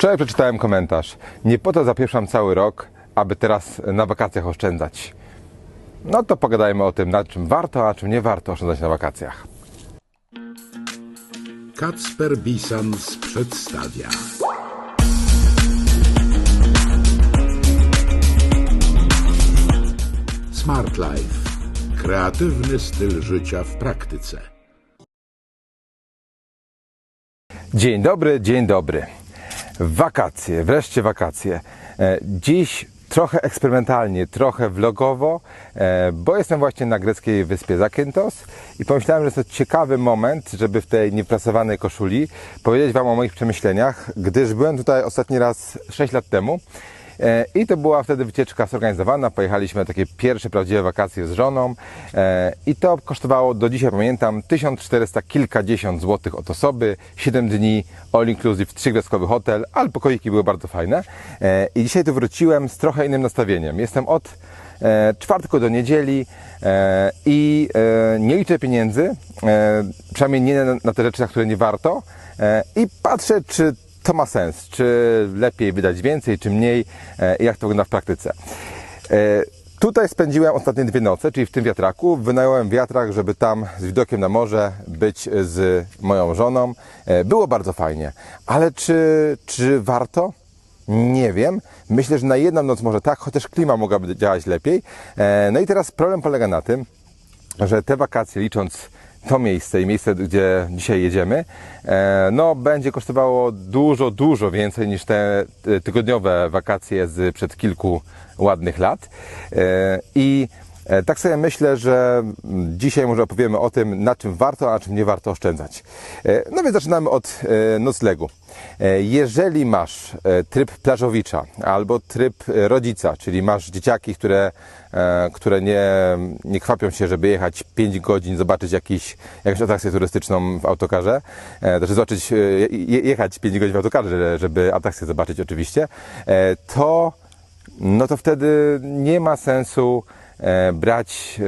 Wczoraj przeczytałem komentarz. Nie po to zapieszam cały rok, aby teraz na wakacjach oszczędzać. No to pogadajmy o tym, na czym warto, a czym nie warto oszczędzać na wakacjach. Kacper Bisans przedstawia. Smart Life. Kreatywny styl życia w praktyce. Dzień dobry, dzień dobry. Wakacje, wreszcie wakacje. E, Dziś trochę eksperymentalnie, trochę vlogowo, e, bo jestem właśnie na greckiej wyspie Zakynthos i pomyślałem, że jest to ciekawy moment, żeby w tej nieprasowanej koszuli powiedzieć Wam o moich przemyśleniach, gdyż byłem tutaj ostatni raz 6 lat temu. E, I to była wtedy wycieczka zorganizowana. Pojechaliśmy na takie pierwsze prawdziwe wakacje z żoną. E, I to kosztowało, do dzisiaj pamiętam, 1400 kilkadziesiąt złotych od osoby. 7 dni, all inclusive, trzygwiazdkowy hotel, ale pokoiki były bardzo fajne. E, I dzisiaj tu wróciłem z trochę innym nastawieniem. Jestem od czwartku do niedzieli i nie liczę pieniędzy, przynajmniej nie na, te rzeczy, na które nie warto. I patrzę, czy to ma sens, czy lepiej wydać więcej, czy mniej, e, jak to wygląda w praktyce. E, Tutaj spędziłem ostatnie dwie noce, czyli w tym wiatraku. Wynająłem wiatrak, żeby tam z widokiem na morze być z moją żoną. E, Było bardzo fajnie, ale czy, czy warto? Nie wiem. Myślę, że na jedną noc może tak, chociaż klima mogłaby działać lepiej. No i teraz problem polega na tym, że te wakacje, licząc to miejsce i miejsce, gdzie dzisiaj jedziemy, e, no będzie kosztowało dużo, dużo więcej niż te tygodniowe wakacje z przed kilku ładnych lat. E, I tak sobie myślę, że dzisiaj może opowiemy o tym, na czym warto, a na czym nie warto oszczędzać. E, No więc zaczynamy od e, noclegu. E, Jeżeli masz e, tryb plażowicza albo tryb e, rodzica, czyli masz dzieciaki, które, e, które nie, nie kwapią się, żeby jechać 5 godzin, zobaczyć jakiś, jakąś atrakcję turystyczną w autokarze, e, znaczy zobaczyć, e, je- jechać 5 godzin w autokarze, żeby atrakcję zobaczyć oczywiście, e, to no to wtedy nie ma sensu e, brać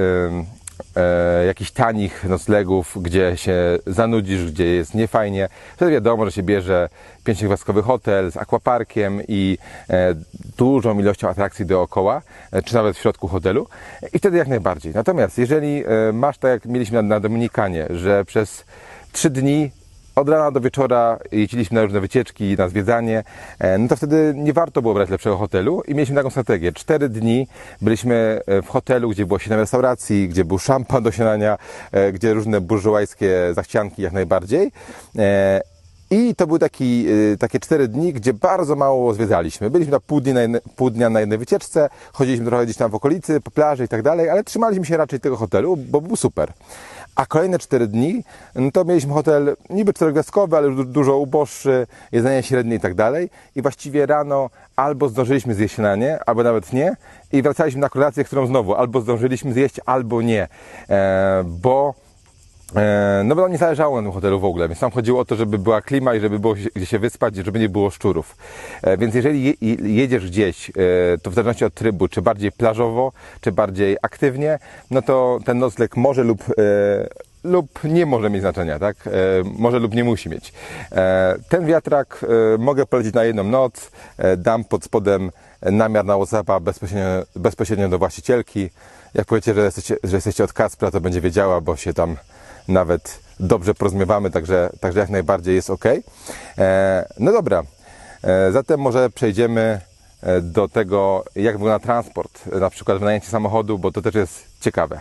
e, e, jakichś tanich noclegów, gdzie się zanudzisz, gdzie jest niefajnie. Wtedy wiadomo, że się bierze pięciogwiazdkowy hotel z aquaparkiem i e, dużą ilością atrakcji dookoła, e, czy nawet w środku hotelu i wtedy jak najbardziej. Natomiast jeżeli e, masz tak jak mieliśmy na Dominikanie, że przez trzy dni od rana do wieczora jeździliśmy na różne wycieczki, na zwiedzanie, e, no to wtedy nie warto było brać lepszego hotelu i mieliśmy taką strategię. Cztery dni byliśmy e, w hotelu, gdzie było siedem restauracji, gdzie był szampan do śniadania, e, gdzie różne burżuajskie zachcianki jak najbardziej. I to były taki, takie cztery dni, gdzie bardzo mało zwiedzaliśmy. Byliśmy na pół dnia na, jedne, pół dnia na jednej wycieczce, chodziliśmy trochę gdzieś tam w okolicy, po plaży i tak dalej, ale trzymaliśmy się raczej tego hotelu, bo był super. A kolejne cztery dni, no to mieliśmy hotel niby czterogwiazdkowy, ale du- dużo uboższy, jedzenie średnie i tak dalej. I właściwie rano albo zdążyliśmy zjeść śniadanie, albo nawet nie. I wracaliśmy na kolację, którą znowu albo zdążyliśmy zjeść, albo nie. E, bo No bo nam nie zależało na tym hotelu w ogóle, więc tam chodziło o to, żeby była klima i żeby było gdzie się wyspać, żeby nie było szczurów. E, Więc jeżeli jedziesz gdzieś, e, to w zależności od trybu, czy bardziej plażowo, czy bardziej aktywnie, no to ten nocleg może lub e, lub nie może mieć znaczenia, tak? E, Może lub nie musi mieć. E, Ten wiatrak e, mogę polecić na jedną noc. E, Dam pod spodem namiar na WhatsAppa bezpośrednio, bezpośrednio do właścicielki. Jak powiecie, że jesteście, że jesteście od Kaspra, to będzie wiedziała, bo się tam nawet dobrze porozumiewamy, także, także jak najbardziej jest ok. E, no dobra, e, zatem może przejdziemy e, do tego, jak wygląda transport, na przykład wynajęcie samochodu, bo to też jest ciekawe.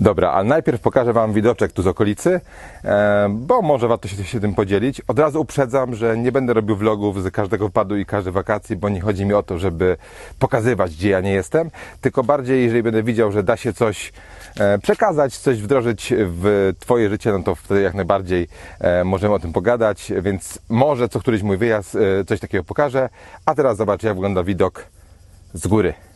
Dobra, a najpierw pokażę Wam widoczek tu z okolicy, e, bo może warto się, się tym podzielić. Od razu uprzedzam, że nie będę robił vlogów z każdego wpadu i każdej wakacji, bo nie chodzi mi o to, żeby pokazywać, gdzie ja nie jestem, tylko bardziej, jeżeli będę widział, że da się coś e, przekazać, coś wdrożyć w Twoje życie, no to wtedy jak najbardziej e, możemy o tym pogadać, więc może co któryś mój wyjazd coś takiego pokażę. A teraz zobacz, jak wygląda widok z góry.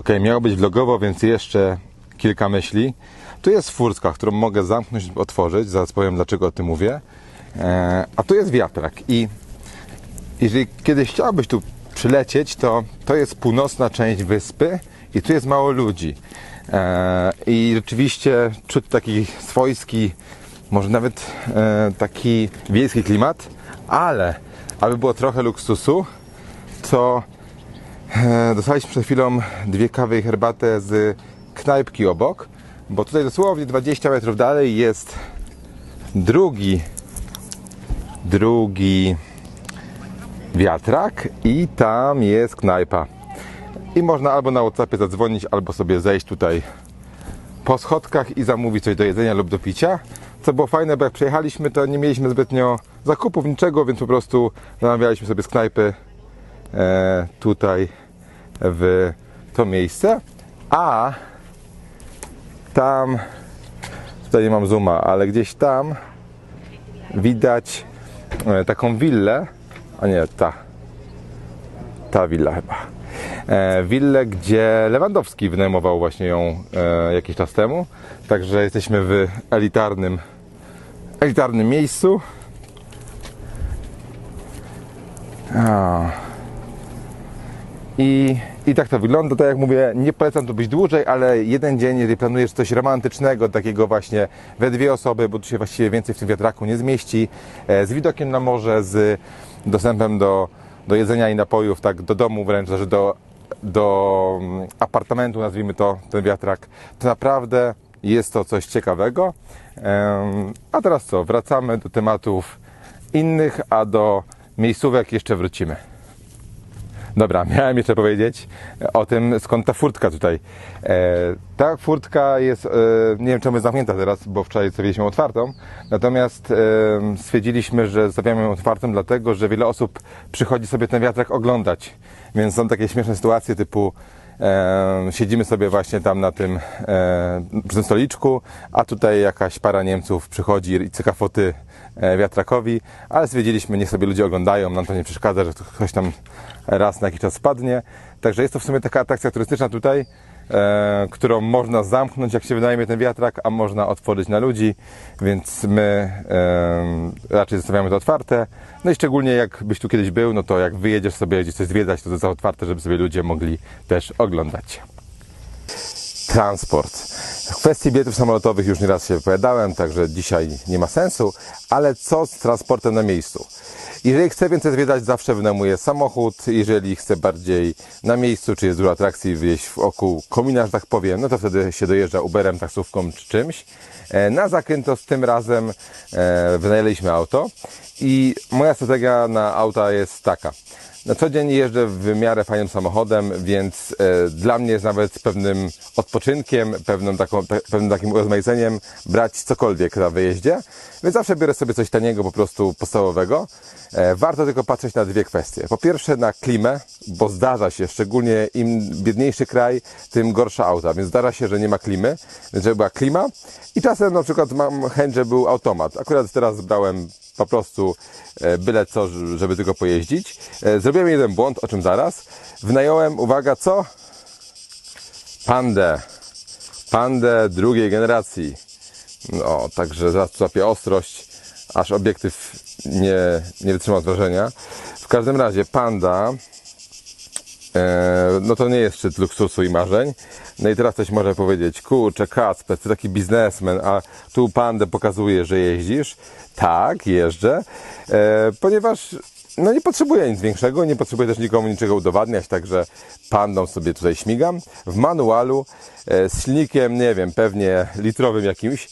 Ok, miało być vlogowo, więc jeszcze kilka myśli. Tu jest furtka, którą mogę zamknąć otworzyć, zaraz powiem dlaczego o tym mówię. E, a tu jest wiatrak i jeżeli kiedyś chciałbyś tu przylecieć, to to jest północna część wyspy i tu jest mało ludzi. E, I rzeczywiście czuć taki swojski, może nawet e, taki wiejski klimat, ale aby było trochę luksusu, to dostaliśmy przed chwilą dwie kawy i herbatę z knajpki obok, bo tutaj dosłownie 20 metrów dalej jest drugi drugi wiatrak i tam jest knajpa. I można albo na WhatsAppie zadzwonić, albo sobie zejść tutaj po schodkach i zamówić coś do jedzenia lub do picia. Co było fajne, bo jak przyjechaliśmy, to nie mieliśmy zbytnio zakupów, niczego, więc po prostu zamawialiśmy sobie z knajpy e, tutaj w to miejsce. A tam, tutaj nie mam zooma, ale gdzieś tam widać e, taką willę, a nie, ta, ta willa chyba. E, willę, gdzie Lewandowski wynajmował właśnie ją e, jakiś czas temu. Także jesteśmy w elitarnym, elitarnym miejscu. A. I, I tak to wygląda. Tak jak mówię, nie polecam tu być dłużej, ale jeden dzień, jeżeli planujesz coś romantycznego, takiego właśnie we dwie osoby, bo tu się właściwie więcej w tym wiatraku nie zmieści, e, z widokiem na morze, z dostępem do, do jedzenia i napojów, tak do domu wręcz, że do, do mm, apartamentu, nazwijmy to, ten wiatrak, to naprawdę jest to coś ciekawego. A teraz co? Wracamy do tematów innych, a do miejscówek jeszcze wrócimy. Dobra, miałem jeszcze powiedzieć o tym, skąd ta furtka tutaj. E, ta furtka jest, e, nie wiem czemu jest zamknięta teraz, bo wczoraj zostawiliśmy otwartą. Natomiast e, stwierdziliśmy, że zostawiamy ją otwartą, dlatego że wiele osób przychodzi sobie ten wiatrak oglądać. Więc są takie śmieszne sytuacje typu siedzimy sobie właśnie tam na tym, przy tym stoliczku, a tutaj jakaś para Niemców przychodzi i cyka foty e, wiatrakowi, ale stwierdziliśmy, niech sobie ludzie oglądają, nam to nie przeszkadza, że ktoś tam raz na jakiś czas spadnie. Także jest to w sumie taka atrakcja turystyczna tutaj, e, którą można zamknąć, jak się wynajmie ten wiatrak, a można otworzyć na ludzi, więc my e, raczej zostawiamy to otwarte. No i szczególnie jak byś tu kiedyś był, no to jak wyjedziesz sobie gdzieś coś zwiedzać, to to jest otwarte, żeby sobie ludzie mogli też oglądać. Transport. W kwestii biletów samolotowych już nieraz się wypowiadałem, także dzisiaj nie ma sensu, ale co z transportem na miejscu? Jeżeli chcę więcej zwiedzać, zawsze wynajmuję samochód. Jeżeli chcę bardziej na miejscu, czy jest dużo atrakcji gdzieś wokół komina, że tak powiem, no to wtedy się dojeżdża Uberem, taksówką czy czymś. E, Na Zakynthos tym razem e, wynajęliśmy auto i moja strategia na auta jest taka. Na co dzień jeżdżę w miarę fajnym samochodem, więc e, dla mnie jest nawet pewnym odpoczynkiem, pewnym, taką, pe, pewnym takim urozmaiceniem brać cokolwiek na wyjeździe. Więc zawsze biorę sobie coś taniego, po prostu podstawowego. E, warto tylko patrzeć na dwie kwestie. Po pierwsze na klimę, bo zdarza się, szczególnie im biedniejszy kraj, tym gorsza auta, więc zdarza się, że nie ma klimy, więc żeby była klima. I czasem na przykład mam chęć, żeby był automat. Akurat teraz brałem po prostu e, byle co, żeby tylko pojeździć. E, Zrobiłem jeden błąd, o czym zaraz. Wynająłem, uwaga, co? Pandę. Pandę drugiej generacji. No, także zaraz złapię ostrość, aż obiektyw nie, nie wytrzymał wrażenia. W każdym razie Panda no to nie jest szczyt luksusu i marzeń. No i teraz ktoś może powiedzieć, kurczę, Kacper, ty taki biznesmen, a tu pandę pokazuje, że jeździsz. Tak, jeżdżę, e, ponieważ no nie potrzebuję nic większego, nie potrzebuję też nikomu niczego udowadniać, także pandą sobie tutaj śmigam. W manualu e, z silnikiem, nie wiem, pewnie litrowym jakimś,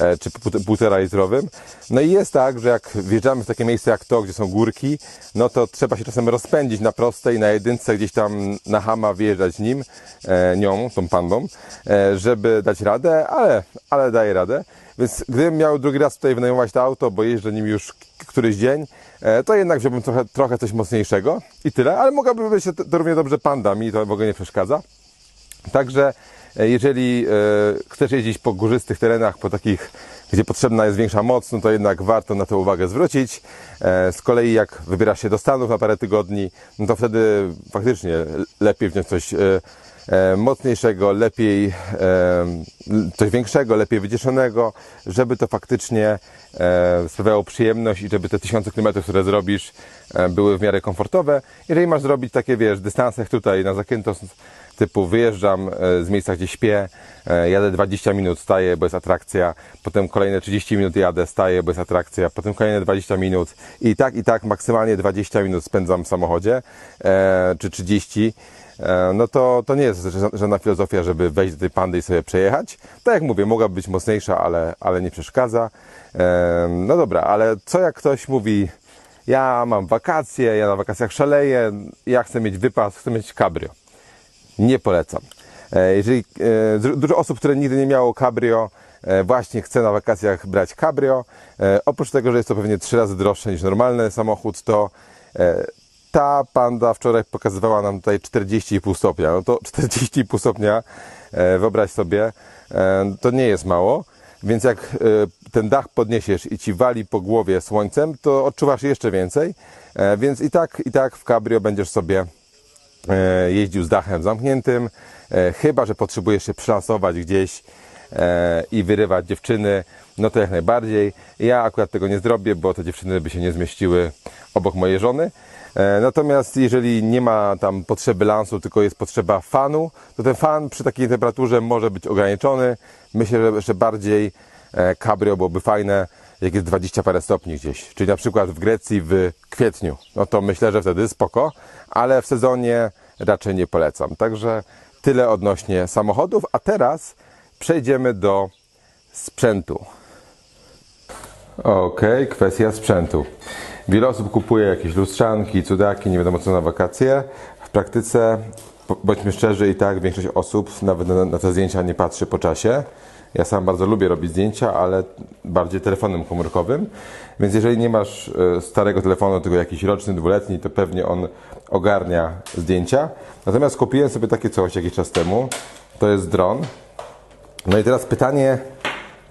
e, czy pół- półtora litrowym. No i jest tak, że jak wjeżdżamy w takie miejsce jak to, gdzie są górki, no to trzeba się czasem rozpędzić na prostej, na jedynce, gdzieś tam na hama wjeżdżać nim, e, nią, tą pandą, e, żeby dać radę, ale, ale daje radę. Więc gdybym miał drugi raz tutaj wynajmować to auto, bo jeżdżę nim już któryś dzień, e, to jednak wziąłbym trochę, trochę coś mocniejszego i tyle, ale mogłaby być to, to równie dobrze panda, mi to w ogóle nie przeszkadza. Także e, jeżeli e, chcesz jeździć po górzystych terenach, po takich, gdzie potrzebna jest większa moc, no to jednak warto na to uwagę zwrócić. Z kolei jak wybierasz się do Stanów na parę tygodni, no to wtedy faktycznie lepiej wziąć coś mocniejszego, lepiej, e, coś większego, lepiej wycieszonego, żeby to faktycznie e, sprawiało przyjemność i żeby te tysiące kilometrów, które zrobisz, e, były w miarę komfortowe. Jeżeli masz zrobić takie, wiesz, dystanse tutaj na Zakynthos, typu wyjeżdżam e, z miejsca, gdzie śpię, e, jadę 20 minut, staję, bo jest atrakcja, potem kolejne 30 minut jadę, staję, bo jest atrakcja, potem kolejne 20 minut i tak, i tak maksymalnie 20 minut spędzam w samochodzie, e, czy 30, e, no to, to nie jest ża- żadna filozofia, żeby wejść do tej pandy i sobie przejechać. Tak jak mówię, mogłaby być mocniejsza, ale, ale nie przeszkadza. E, no dobra, ale co jak ktoś mówi, ja mam wakacje, ja na wakacjach szaleję, ja chcę mieć wypas, chcę mieć cabrio. Nie polecam. E, Jeżeli e, du- dużo osób, które nigdy nie miało cabrio, e, właśnie chce na wakacjach brać cabrio, e, oprócz tego, że jest to pewnie trzy razy droższe niż normalny samochód, to e, ta panda wczoraj pokazywała nam tutaj 40,5 stopnia. No to 40,5 stopnia, e, wyobraź sobie, e, to nie jest mało. Więc jak e, ten dach podniesiesz i ci wali po głowie słońcem, to odczuwasz jeszcze więcej. Więc i tak, i tak w cabrio będziesz sobie jeździł z dachem zamkniętym, chyba że potrzebujesz się przylansować gdzieś i wyrywać dziewczyny, no to jak najbardziej. Ja akurat tego nie zrobię, bo te dziewczyny by się nie zmieściły obok mojej żony. E, Natomiast jeżeli nie ma tam potrzeby lansu, tylko jest potrzeba fanu, to ten fan przy takiej temperaturze może być ograniczony. Myślę, że, bardziej e, cabrio byłoby fajne, jak jest 20 parę stopni gdzieś. Czyli na przykład w Grecji w kwietniu. No to myślę, że wtedy spoko, ale w sezonie raczej nie polecam. Także tyle odnośnie samochodów, a teraz przejdziemy do sprzętu. Okej, kwestia sprzętu. Wiele osób kupuje jakieś lustrzanki, cudaki, nie wiadomo co na wakacje. W praktyce, bądźmy szczerzy, i tak większość osób nawet na, na te zdjęcia nie patrzy po czasie. Ja sam bardzo lubię robić zdjęcia, ale bardziej telefonem komórkowym. Więc jeżeli nie masz e, starego telefonu, tylko jakiś roczny, dwuletni, to pewnie on ogarnia zdjęcia. Natomiast kupiłem sobie takie coś jakiś czas temu. To jest dron. No i teraz pytanie,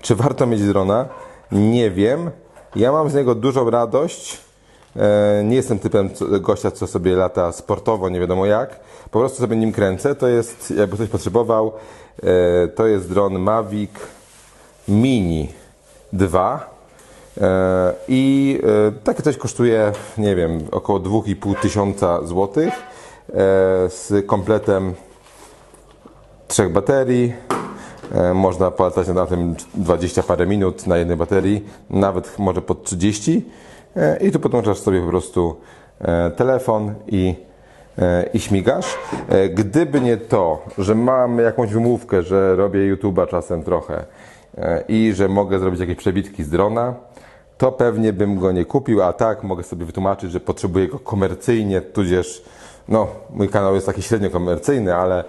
czy warto mieć drona? Nie wiem. Ja mam z niego dużą radość. E, Nie jestem typem gościa, co sobie lata sportowo, nie wiadomo jak. Po prostu sobie nim kręcę. To jest, jakby ktoś potrzebował, e, to jest dron Mavic Mini 2. E, I takie coś kosztuje, nie wiem, około 2,5 tysiąca złotych z kompletem trzech baterii. E, Można polatać na tym 20 parę minut na jednej baterii, nawet może pod 30. E, I tu podłączasz sobie po prostu e, telefon i, i śmigasz. Gdyby nie to, że mam jakąś wymówkę, że robię YouTube'a czasem trochę i że mogę zrobić jakieś przebitki z drona, to pewnie bym go nie kupił, a tak mogę sobie wytłumaczyć, że potrzebuję go komercyjnie, tudzież, no, mój kanał jest taki średnio komercyjny, ale,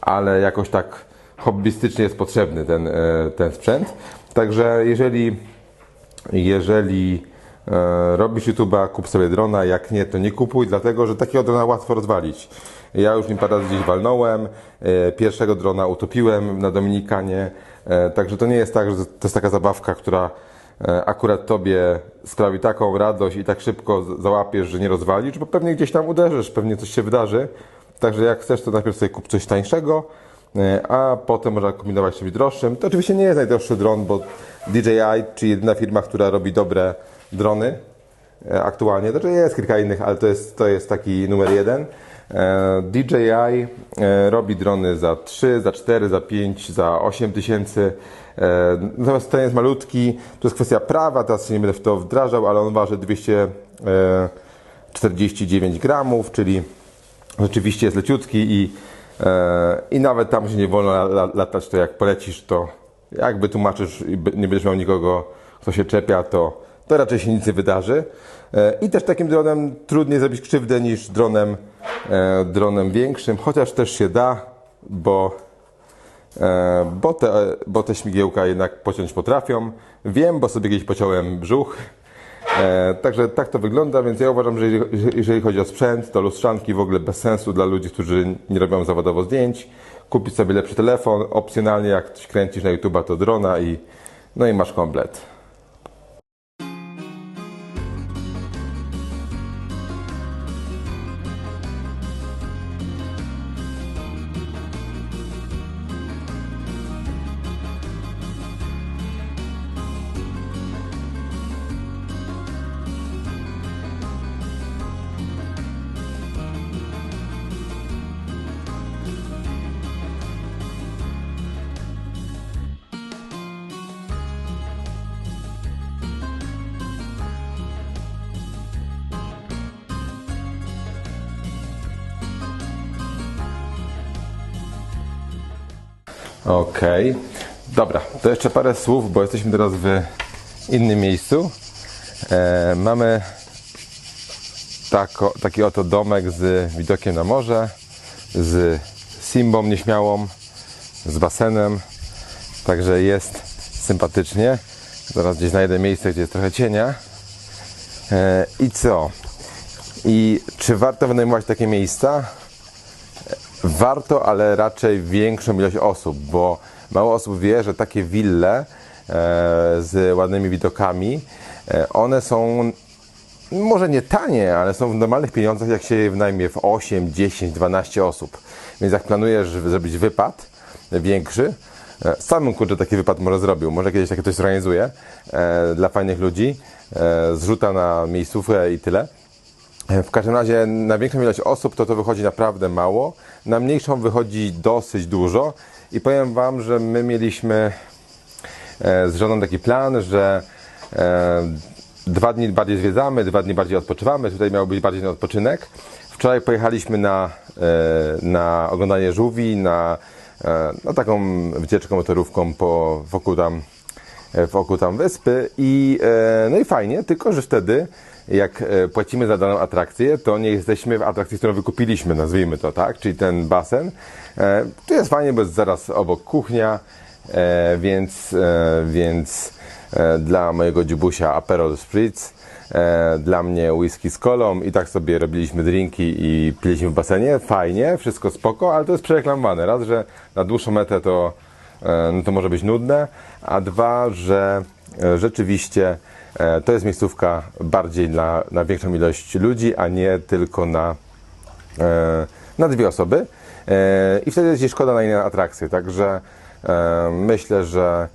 ale jakoś tak hobbystycznie jest potrzebny ten, e, ten sprzęt. Także jeżeli, jeżeli e, robisz YouTube'a, kup sobie drona, jak nie, to nie kupuj, dlatego, że takiego drona łatwo rozwalić. Ja już nim parę razy gdzieś walnąłem, e, pierwszego drona utopiłem na Dominikanie, także to nie jest tak, że to jest taka zabawka, która akurat tobie sprawi taką radość i tak szybko załapiesz, że nie rozwalisz, bo pewnie gdzieś tam uderzysz, pewnie coś się wydarzy. Także jak chcesz, to najpierw sobie kup coś tańszego, a potem można kombinować czymś droższym. To oczywiście nie jest najdroższy dron, bo DJI, czy jedyna firma, która robi dobre drony e, aktualnie, znaczy jest kilka innych, ale to jest, to jest taki numer jeden. E, DJI e, robi drony za 3, za 4, za 5, za 8 tysięcy. E, Natomiast ten jest malutki, to jest kwestia prawa, teraz się nie będę w to wdrażał, ale on waży 249 gramów, czyli rzeczywiście jest leciutki i, e, i nawet tam się nie wolno la, la, latać, to jak polecisz, to jakby tłumaczysz i nie będziesz miał nikogo, kto się czepia, to, to raczej się nic nie wydarzy. E, I też takim dronem trudniej zrobić krzywdę niż dronem, e, dronem większym, chociaż też się da, bo E, bo te, bo te śmigiełka jednak pociąć potrafią. Wiem, bo sobie kiedyś pociąłem brzuch. E, także tak to wygląda, więc ja uważam, że jeżeli, chodzi o sprzęt, to lustrzanki w ogóle bez sensu dla ludzi, którzy nie robią zawodowo zdjęć. Kupić sobie lepszy telefon, opcjonalnie jak kręcisz na YouTube'a to drona i no i masz komplet. Okej. Dobra, to jeszcze parę słów, bo jesteśmy teraz w innym miejscu. E, mamy tako, taki oto domek z widokiem na morze, z simbą nieśmiałą, z basenem. Także jest sympatycznie. Zaraz gdzieś znajdę miejsce, gdzie jest trochę cienia. E, I co? I czy warto wynajmować takie miejsca? Warto, ale raczej większą ilość osób, bo mało osób wie, że takie wille e, z ładnymi widokami, e, one są może nie tanie, ale są w normalnych pieniądzach, jak się je wynajmie w 8, 10, 12 osób. Więc jak planujesz zrobić wypad większy, e, samym kurczę taki wypad może zrobił, może kiedyś takie coś zorganizuję e, dla fajnych ludzi, zrzuta na miejscówkę i tyle. E, W każdym razie na większą ilość osób to to wychodzi naprawdę mało, na mniejszą wychodzi dosyć dużo. I powiem Wam, że my mieliśmy e, z żoną taki plan, że e, dwa dni bardziej zwiedzamy, dwa dni bardziej odpoczywamy, tutaj miał być bardziej na odpoczynek. Wczoraj pojechaliśmy na, na oglądanie żółwi, na, na taką wycieczkę motorówką po, wokół tam wokół tam wyspy. I no i fajnie, tylko że wtedy jak e, płacimy za daną atrakcję, to nie jesteśmy w atrakcji, którą wykupiliśmy, nazwijmy to tak, czyli ten basen. E, tu jest fajnie, bo jest zaraz obok kuchnia, e, więc, więc dla mojego dziubusia Aperol Spritz, dla mnie whisky z kolą i tak sobie robiliśmy drinki i piliśmy w basenie, fajnie, wszystko spoko, ale to jest przereklamowane. Raz, że na dłuższą metę to no to może być nudne, a dwa, że rzeczywiście to jest miejscówka bardziej na, na większą ilość ludzi, a nie tylko na, e, na dwie osoby. E, I wtedy jest ci szkoda na inne atrakcje. Także e, myślę, że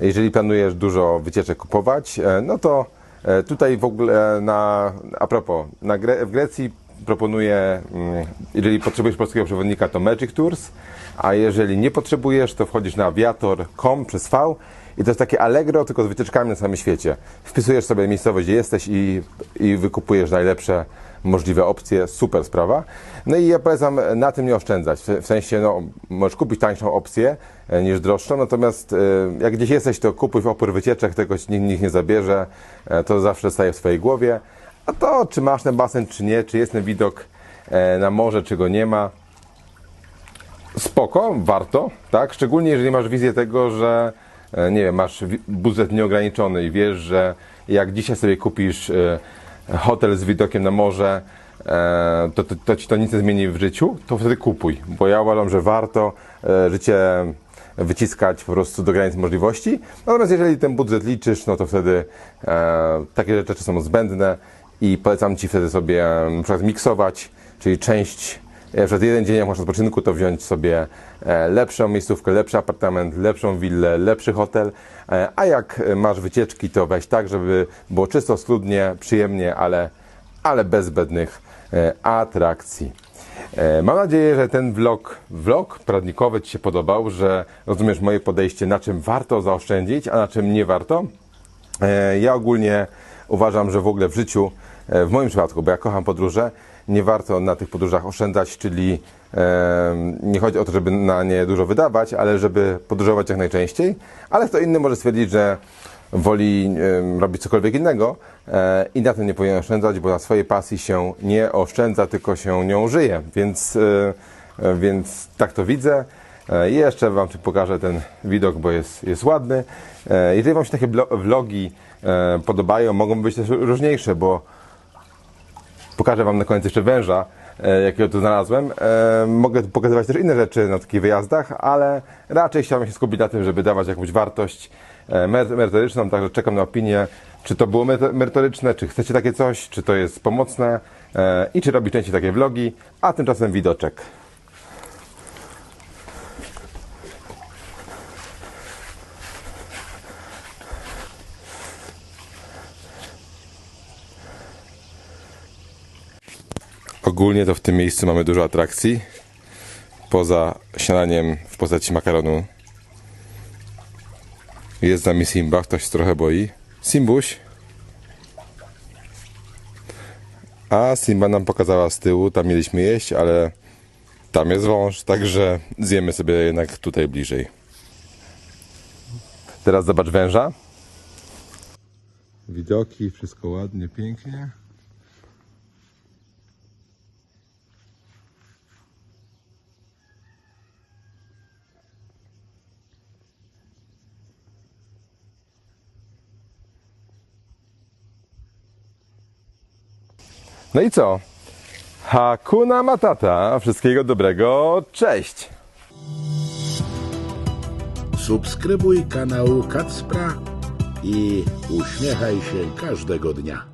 jeżeli planujesz dużo wycieczek kupować, e, no to e, tutaj w ogóle na, a propos, na Gre- w Grecji proponuję, mm, jeżeli potrzebujesz polskiego przewodnika, to Magic Tours, a jeżeli nie potrzebujesz, to wchodzisz na aviator.com przez V i to jest takie Allegro, tylko z wycieczkami na całym świecie. Wpisujesz sobie miejscowość, gdzie jesteś i, i wykupujesz najlepsze możliwe opcje, super sprawa. No i ja polecam na tym nie oszczędzać, w sensie, no, możesz kupić tańszą opcję e, niż droższą, natomiast e, jak gdzieś jesteś, to kupuj w opór wycieczek, tego ci nikt, nikt nie zabierze, e, to zawsze staje w swojej głowie. A to, czy masz ten basen, czy nie, czy jest ten widok na morze, czy go nie ma, spoko, warto, tak? Szczególnie jeżeli masz wizję tego, że nie wiem, masz budżet nieograniczony i wiesz, że jak dzisiaj sobie kupisz e, hotel z widokiem na morze, e, to, to, to ci to nic nie zmieni w życiu, to wtedy kupuj, bo ja uważam, że warto e, życie wyciskać po prostu do granic możliwości. Natomiast jeżeli ten budżet liczysz, no to wtedy e, takie rzeczy są zbędne i polecam Ci wtedy sobie e, na przykład miksować, czyli część przez jeden dzień, jak masz odpoczynku, to wziąć sobie e, lepszą miejscówkę, lepszy apartament, lepszą willę, lepszy hotel, e, a jak e, masz wycieczki, to weź tak, żeby było czysto, schludnie, przyjemnie, ale, ale bez zbędnych e, atrakcji. E, Mam nadzieję, że ten vlog, vlog pradnikowy Ci się podobał, że rozumiesz moje podejście, na czym warto zaoszczędzić, a na czym nie warto. E, Ja ogólnie uważam, że w ogóle w życiu, e, w moim przypadku, bo ja kocham podróże, nie warto na tych podróżach oszczędzać, czyli nie chodzi o to, żeby na nie dużo wydawać, ale żeby podróżować jak najczęściej. Ale kto inny może stwierdzić, że woli robić cokolwiek innego e, i na tym nie powinien oszczędzać, bo na swojej pasji się nie oszczędza, tylko się nią żyje. Więc, e, e, więc tak to widzę. Jeszcze Wam pokażę ten widok, bo jest, jest ładny. Jeżeli Wam się takie vlogi podobają, mogą być też różniejsze, bo pokażę Wam na koniec jeszcze węża, e, jakiego tu znalazłem. E, Mogę pokazywać też inne rzeczy na takich wyjazdach, ale raczej chciałbym się skupić na tym, żeby dawać jakąś wartość e, mer- merytoryczną, także czekam na opinię, czy to było mery- merytoryczne, czy chcecie takie coś, czy to jest pomocne i czy robić częściej takie vlogi, a tymczasem widoczek. Ogólnie to w tym miejscu mamy dużo atrakcji. Poza śniadaniem w postaci makaronu. Jest z nami Simba, ktoś się trochę boi. Simbuś. A Simba nam pokazała z tyłu, tam mieliśmy jeść, ale tam jest wąż, także zjemy sobie jednak tutaj bliżej. Teraz zobacz węża. Widoki, wszystko ładnie, pięknie. No i co? Hakuna Matata. Wszystkiego dobrego. Cześć! Subskrybuj kanał Kacpra i uśmiechaj się każdego dnia.